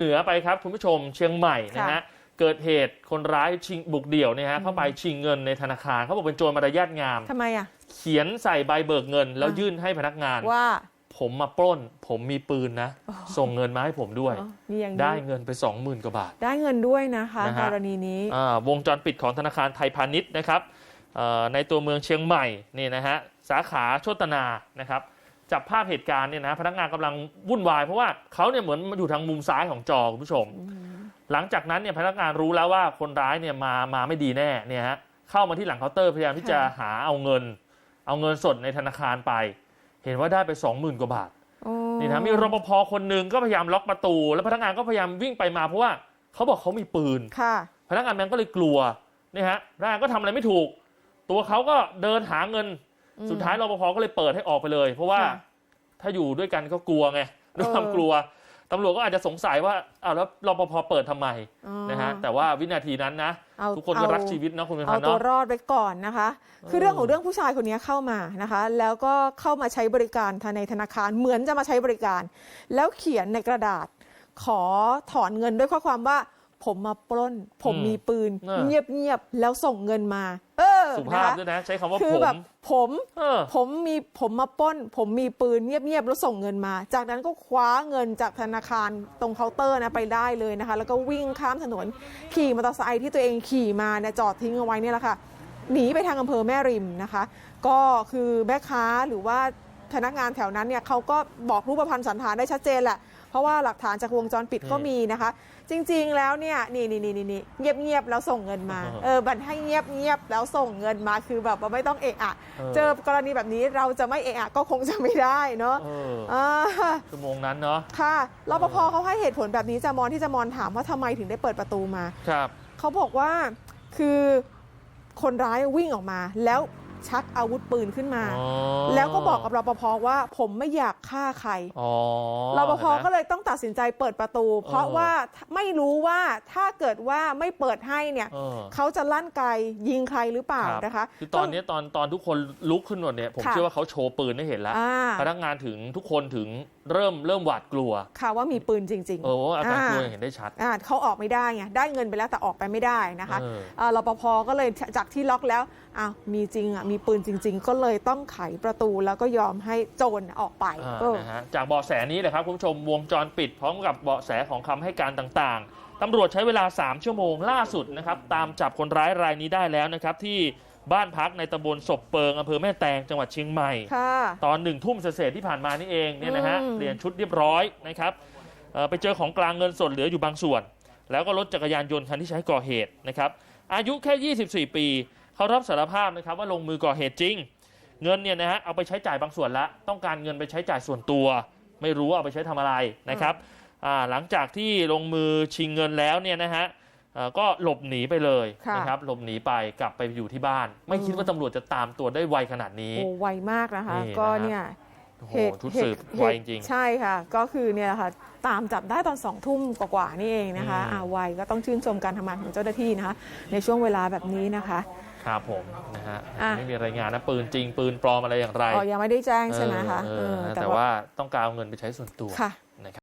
เหนือไปครับคุณผู้ชมเชียงใหม่นะค่ะฮะเกิดเหตุคนร้ายชิงบุกเดี่ยวเนี่ยฮะเข้าไปชิงเงินในธนาคารเขาบอกเป็นโจรมารยาทงามทำไมอะเขียนใส่ใบเบิกเงิน แล้วอะยื่นให้พนักงานว่า ผมมาปล้น ผมมีปืนนะอ๋อส่งเงินมาให้ผมด้วยอ๋อมีอย่างได้นี้เงินไป 20,000กว่าบาท ได้เงินด้วยนะคะนะกฮะรณีนี้อ่าวงจรปิดของธนาคารไทยพาณิชย์นะครับเอ่อในตัวเมืองเชียงใหม่นี่นะฮะสาขาโชตนานะครับ จับภาพเหตุการณ์เนี่ยนะพนักงานกำลังวุ่นวาย เพราะว่าเขาเนี่ยเหมือนมาอยู่ทางมุมซ้ายของจอคุณผู้ชม หลังจากนั้นเนี่ยพนักงานรู้แล้วว่าคนร้ายเนี่ยมามาไม่ดีแน่เนี่ยฮะเข้ามาที่หลังเคาน์เตอร์พยายามที่จะค่ะหาเอาเงิน เอาเงินสดในธนาคารไป เห็นว่าได้ไป 20,000กว่าบาทโอ้นี่นะมีรปภคนหนึ่งก็พยายามล็อกประตู แล้วพนักงานก็พยายามวิ่งไปมาเพราะว่าเขาบอกเขามีปืนค่ะพนักงานแบงก์ก็เลยกลัวนี่ฮะพนักงานก็ทำอะไรไม่ถูก ตัวเขาก็เดินหาเงินอืม สุดท้ายรปภก็เลยเปิดให้ออกไปเลย เพราะว่าค่ะถ้าอยู่ด้วยกันก็กลัวไงด้วยความเออกลัวตำรวจก็อาจจะสงสัยว่าอ้าวแล้วรปภเปิดทำไมอ๋อนะฮะแต่ว่าวินาทีนั้นนะเอาทุกคนก็เอารักชีวิตนะคุณเป็นเอาพันตัวเนาะรอดไว้ก่อนนะคะ คือเออเรื่องของเรื่องผู้ชายคนนี้เข้ามานะคะ แล้วก็เข้ามาใช้บริการในธนาคารเหมือนจะมาใช้บริการ แล้วเขียนในกระดาษ ขอถอนเงินด้วยข้อความว่า ผมมาปล้น ผมมีปืน เงียบๆแล้วส่งเงินมา เออ สุภาพนะคะด้วยนะ ใช้คำว่าคืผอมแบบผมเออผมมีผมมาปล้น ผมมีปืนเงียบๆแล้วส่งเงินมา จากนั้นก็คว้าเงินจากธนาคารตรงเคาน์เตอร์นะไปได้เลยนะคะ แล้วก็วิ่งข้ามถนนขี่มอเตอร์ไซค์ที่ตัวเองขี่มาเนี่ยจอดทิ้งเอาไว้เนี่ยแหละค่ะหนีไปทางอำเภอแม่ริมนะคะ ก็คือแม่ค้าหรือว่าพนักงานแถวนั้นเนี่ยเขาก็บอกรูปพรรณสันฐานได้ชัดเจนแหละ เพราะว่าหลักฐานจากวงจรปิดก็อืมมีนะคะ จริงๆแล้วเนี่ยนี่นี่นี่นี่เงียบเงียบๆแล้วส่งเงินมาเออเออบันให้เงียบเงียบๆแล้วส่งเงินมาคือแบบว่าไม่ต้องเอะอะเออเจอกรณีแบบนี้เราจะไม่เอะอะก็คงจะไม่ได้เนาะเอออ่าชั่วโมงนั้นเนาะค่ะรปภเออเขาให้เหตุผลแบบนี้จามอนที่จามอนถามว่าทำไมถึงได้เปิดประตูมาครับเขาบอกว่าคือคนร้ายวิ่งออกมาแล้ว ชักอาวุธปืนขึ้นมาอ๋อแล้วก็บอกกับรปภว่าผมไม่อยากฆ่าใครอ๋อรปภเห็นไหมก็เลยต้องตัดสินใจเปิดประตู เพราะเออว่าไม่รู้ว่าถ้าเกิดว่าไม่เปิดให้เนี่ยเออเขาจะลั่นไกยิงใครหรือเปล่าครับนะคะคือตอนนี้ตอนตอนทุกคนลุกขึ้นหมดเนี่ยผมค่ะเชื่อว่าเขาโชว์ปืนให้เห็นแล้วอ่าพนักงานถึงทุกคนถึงเริ่มเริ่มหวาดกลัว ค่ะว่ามีปืนจริงเออว่าอาการกลัวอ่าเห็นได้ชัดอ่าเขาออกไม่ได้ไงได้เงินไปแล้วแต่ออกไปไม่ได้นะคะเออเอ่อรปภก็เลยจากที่ล็อกแล้วอ้าวมีจริงอะมีปืนจริง ๆ ก็เลยต้องไขประตูแล้วก็ยอมให้โจรออกไปอ่าเออนะฮะจากเบาะแสนี้เลยครับคุณผู้ชมวงจรปิดพร้อมกับเบาะแสของคำให้การต่างๆตำรวจใช้เวลา 3 ชั่วโมงล่าสุดนะครับตามจับคนร้ายรายนี้ได้แล้วนะครับที่บ้านพักในตำบลศพเปิงอำเภอแม่แตงจังหวัดเชียงใหม่ ค่ะ ตอนหนึ่งทุ่มเศษๆที่ผ่านมานี่เองเนี่ยนะฮะอืม เปลี่ยนชุดเรียบร้อยนะครับเอ่อไปเจอของกลางเงินสดเหลืออยู่บางส่วน แล้วก็รถจักรยานยนต์คันที่ใช้ก่อเหตุนะครับอายุแค่ 24 ปี เขารับสารภาพนะครับว่าลงมือก่อเหตุจริง เงินเนี่ยนะฮะเอาไปใช้จ่ายบางส่วนละ ต้องการเงินไปใช้จ่ายส่วนตัว ไม่รู้ว่าเอาไปใช้ทำอะไรนะครับอ่าหลังจากที่ลงมือชิงเงินแล้วเนี่ยนะฮะเอ่อก็หลบหนีไปเลยค่ะนะครับหลบหนีไปกลับไปอยู่ที่บ้าน ไม่คิดว่าตำรวจจะตามตัวได้ไวขนาดนี้โอ้ไวมากนะคะนี่นะฮะก็เนี่ยโอ้โหชุดสืบเหตุไวจริงใช่ค่ะ ก็คือเนี่ยแหละค่ะตามจับได้ตอนสองทุ่มกว่าๆนี่เองนะคะอืมอ่าไวก็ต้องชื่นชมการทำงานของเจ้าหน้าที่นะคะ ในช่วงเวลาแบบนี้นะคะ ครับผมนะฮะอะ ไม่มีรายงานนะปืนจริงปืนปลอมอะไรอย่างไรอ๋อยังไม่ได้แจ้งใช่ไหมคะเออเอเอออแต่ว่าต้องการเอาเงินไปใช้ส่วนตัว ค่ะ